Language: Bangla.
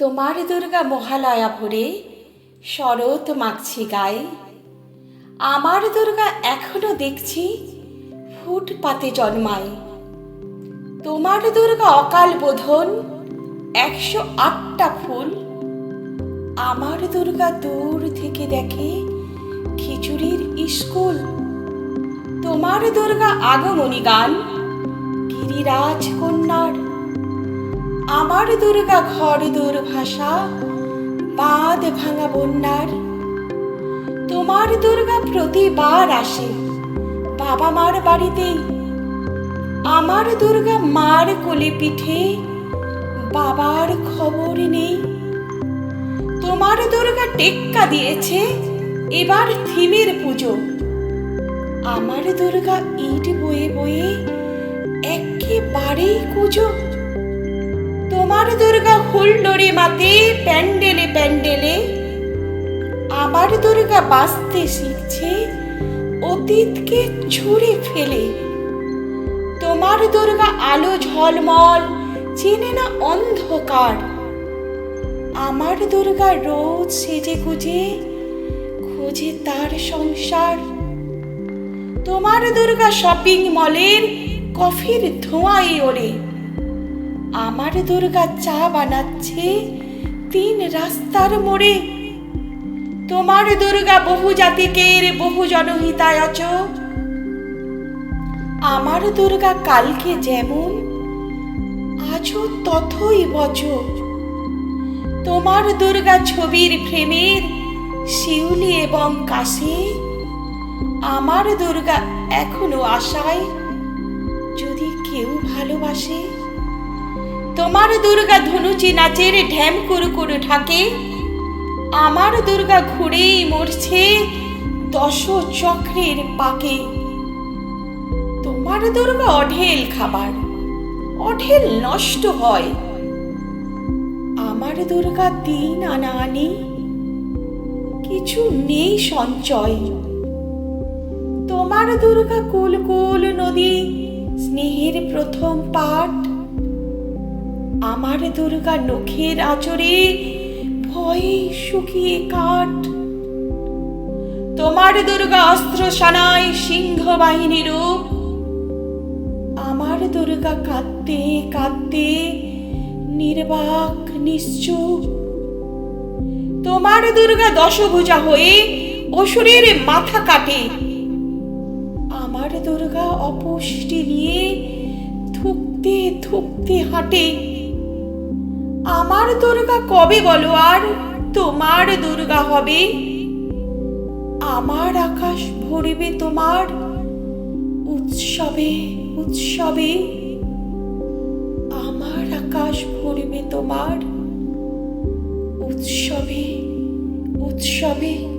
তোমার দুর্গা মহালয়া ভরে শরৎ মাগছি গায়ে। আমার দুর্গা এখনও দেখছি ফুটপাতে জন্মায়। তোমার দুর্গা অকাল বোধন একশো আটটা ফুল। আমার দুর্গা দূর থেকে দেখে খিচুড়ির স্কুল তোমার দুর্গা আগমনী গান, গিরিরাজ কন্যার আমার দুর্গা ঘর দুর্ভাষা, বাঁধ ভাঙা বন্যার। তোমার দুর্গা প্রতিবার আসে, বাবা মার বাড়িতেই আমার দুর্গা মার কোলে পিঠে, বাবার খবর নেই। তোমার দুর্গা টেক্কা দিয়েছে, এবার থিমের পুজো। আমার দুর্গা ইট বয়ে বয়ে একেবারেই কুজো। তোমার দুর্গা হুলডোরে মাতে প্যান্ডেলে প্যান্ডেলে। আমার দুর্গা বাঁচতে শিখছে, অতীতকে ছুঁড়ে ফেলে। তোমার দুর্গা আলো ঝলমল, চেনে না অন্ধকার। আমার দুর্গা রোজ সেজে গুজে, খুঁজে তার সংসার। তোমার দুর্গা শপিং মলের কফির ধোঁয়ায় ওড়ে। আমার দুর্গা চা বানাচ্ছে তিন রাস্তার মোড়ে। তোমার দুর্গা বহু জাতিকের, বহু জনহিতায় জনহিতায়চ আমার দুর্গা কালকে যেমন, আজও তথই বচ তোমার দুর্গা ছবির ফ্রেমের শিউলি এবং কাশি, আমার দুর্গা এখনও আশায় যদি কেউ ভালোবাসে। তোমার দুর্গা ধনুচি নাচের ঢ্যাম কুরু কুরু ঢাকে, আমার দুর্গা ঘুরেই মরছে দশ চক্রের পাকে। তোমার দুর্গা অঢেল খাবার, অঢেল নষ্ট হয়। আমার দুর্গা দিন আনা আনি, কিছু নেই সঞ্চয়। তোমার দুর্গা কুল কুল নদী, স্নেহের প্রথম পাঠ আমার দুর্গা নখের আচরে ভয়ে শুকিয়ে কাঠ। তোমার দুর্গা অস্ত্র সানায় সিংহ বাহিনী রূপ। আমার দুর্গা কাঁদতে কাঁদতে নির্বাক নিশ্চুপ। তোমার দুর্গা দশভুজা হয়ে অসুরের মাথা কাটে। আমার দুর্গা অপুষ্টি নিয়ে থুকতে থুকতে হাঁটে। আমার দুর্গা কবে বলো আর তোমার দুর্গা হবে? আমার আকাশ ভরিবে তোমার উৎসবে উৎসবে। আমার আকাশ ভরিবে তোমার উৎসবে উৎসবে।